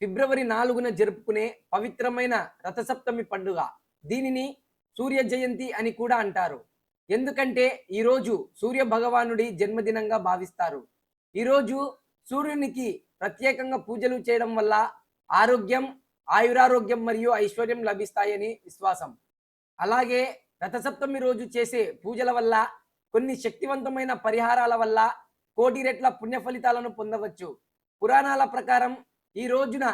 ఫిబ్రవరి నాలుగున జరుపుకునే పవిత్రమైన రథసప్తమి పండుగ. దీనిని సూర్య జయంతి అని కూడా అంటారు. ఎందుకంటే ఈరోజు సూర్య భగవానుడి జన్మదినంగా భావిస్తారు. ఈరోజు సూర్యునికి ప్రత్యేకంగా పూజలు చేయడం వల్ల ఆరోగ్యం ఆయురారోగ్యం మరియు ఐశ్వర్యం లభిస్తాయని విశ్వాసం. అలాగే రథసప్తమి రోజు చేసే పూజల వల్ల కొన్ని శక్తివంతమైన పరిహారాల వల్ల కోటి రెట్ల పుణ్య ఫలితాలను పొందవచ్చు. పురాణాల ప్రకారం ఈ రోజున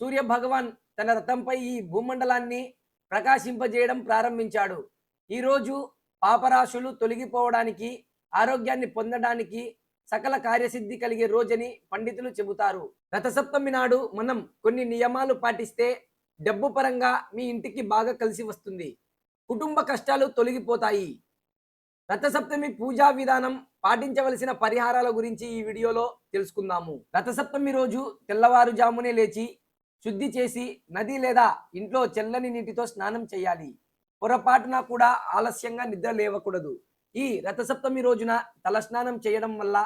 సూర్య భగవాన్ తన రథంపై ఈ భూమండలాన్ని ప్రకాశింపజేయడం ప్రారంభించాడు. ఈరోజు పాపరాశులు తొలగిపోవడానికి ఆరోగ్యాన్ని పొందడానికి సకల కార్యసిద్ధి కలిగే రోజని పండితులు చెబుతారు. రథసప్తమి నాడు మనం కొన్ని నియమాలు పాటిస్తే డబ్బు పరంగా మీ ఇంటికి బాగా కలిసి వస్తుంది. కుటుంబ కష్టాలు తొలగిపోతాయి. రథసప్తమి పూజా విధానం పాటించవలసిన పరిహారాల గురించి ఈ వీడియోలో తెలుసుకుందాము. రథసప్తమి రోజు తెల్లవారుజామునే లేచి శుద్ధి చేసి నది లేదా ఇంట్లో చల్లని నీటితో స్నానం చేయాలి. పొరపాటున కూడా ఆలస్యంగా నిద్ర లేవకూడదు. ఈ రథసప్తమి రోజున తలస్నానం చేయడం వల్ల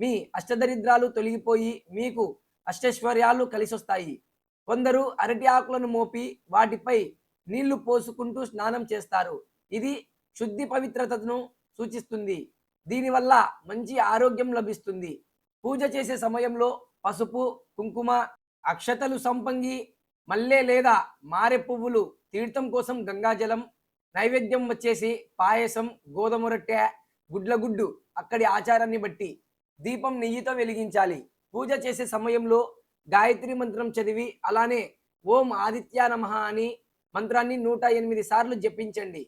మీ అష్టదరిద్రాలు తొలగిపోయి మీకు అష్టైశ్వర్యాలు కలిసొస్తాయి. కొందరు అరటి ఆకులను మోపి వాటిపై నీళ్ళు పోసుకుంటూ స్నానం చేస్తారు. ఇది శుద్ధి పవిత్రతను సూచిస్తుంది. దీనివల్ల మంచి ఆరోగ్యం లభిస్తుంది. పూజ చేసే సమయంలో పసుపు కుంకుమ అక్షతలు సంపంగి మల్లె లేదా మారె పువ్వులు తీర్థం కోసం గంగాజలం నైవేద్యం వచ్చేసి పాయసం గోధుమ రొట్టె గుడ్లగుడ్డు అక్కడి ఆచారాన్ని బట్టి దీపం నెయ్యితో వెలిగించాలి. పూజ చేసే సమయంలో గాయత్రి మంత్రం చదివి అలానే ఓం ఆదిత్య నమః అని మంత్రాన్ని నూట ఎనిమిది సార్లు జపించండి.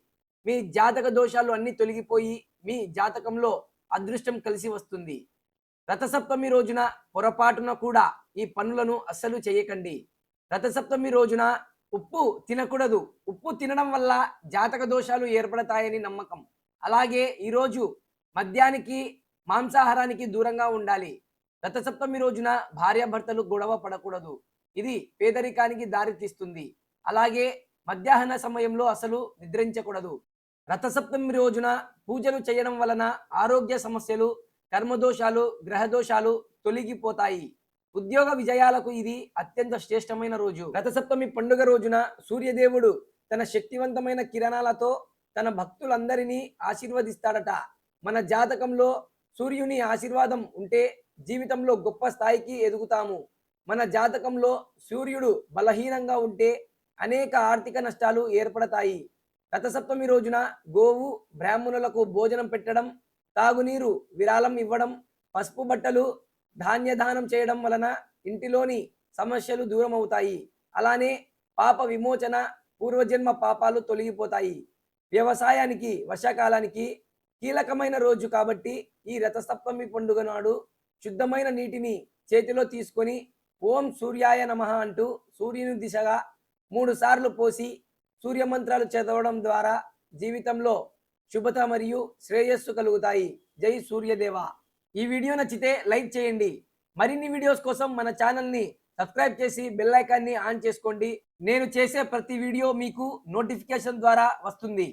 మీ జాతక దోషాలు అన్ని తొలగిపోయి మీ జాతకంలో అదృష్టం కలిసి వస్తుంది. రథసప్తమి రోజున పొరపాటున కూడా ఈ పనులను అస్సలు చేయకండి. రథసప్తమి రోజున ఉప్పు తినకూడదు. ఉప్పు తినడం వల్ల జాతక దోషాలు ఏర్పడతాయని నమ్మకం. అలాగే ఈరోజు మద్యానికి మాంసాహారానికి దూరంగా ఉండాలి. రథసప్తమి రోజున భార్యాభర్తలు గొడవ పడకూడదు. ఇది పేదరికానికి దారితీస్తుంది. అలాగే మధ్యాహ్న సమయంలో అసలు నిద్రించకూడదు. రథసప్తమి రోజున పూజలు చేయడం వలన ఆరోగ్య సమస్యలు కర్మదోషాలు గ్రహదోషాలు తొలగిపోతాయి. ఉద్యోగ విజయాలకు ఇది అత్యంత శ్రేష్టమైన రోజు. రథసప్తమి పండుగ రోజున సూర్యదేవుడు తన శక్తివంతమైన కిరణాలతో తన భక్తులందరినీ ఆశీర్వదిస్తాడట. మన జాతకంలో సూర్యుని ఆశీర్వాదం ఉంటే జీవితంలో గొప్ప స్థాయికి ఎదుగుతాము. మన జాతకంలో సూర్యుడు బలహీనంగా ఉంటే అనేక ఆర్థిక నష్టాలు ఏర్పడతాయి. రథసప్తమి రోజున గోవు బ్రాహ్మణులకు భోజనం పెట్టడం తాగునీరు విరాళం ఇవ్వడం పసుపు బట్టలు ధాన్యదానం చేయడం వలన ఇంటిలోని సమస్యలు దూరం అవుతాయి అలానే పాప విమోచన పూర్వజన్మ పాపాలు తొలగిపోతాయి. వ్యవసాయానికి వర్షాకాలానికి కీలకమైన రోజు కాబట్టి ఈ రథసప్తమి పండుగ నాడు శుద్ధమైన నీటిని చేతిలో తీసుకొని ఓం సూర్యాయ నమః అంటూ సూర్యుని దిశగా మూడు సార్లు పోసి సూర్యమంత్రాలు చదవడం ద్వారా జీవితంలో శుభత మరియు శ్రేయస్సు కలుగుతాయి. జై సూర్యదేవ. ఈ వీడియో నచ్చితే లైక్ చేయండి. మరిన్ని వీడియోస్ కోసం మన ఛానల్ని సబ్స్క్రైబ్ చేసి బెల్ ఐకాన్ని ఆన్ చేసుకోండి. నేను చేసే ప్రతి వీడియో మీకు నోటిఫికేషన్ ద్వారా వస్తుంది.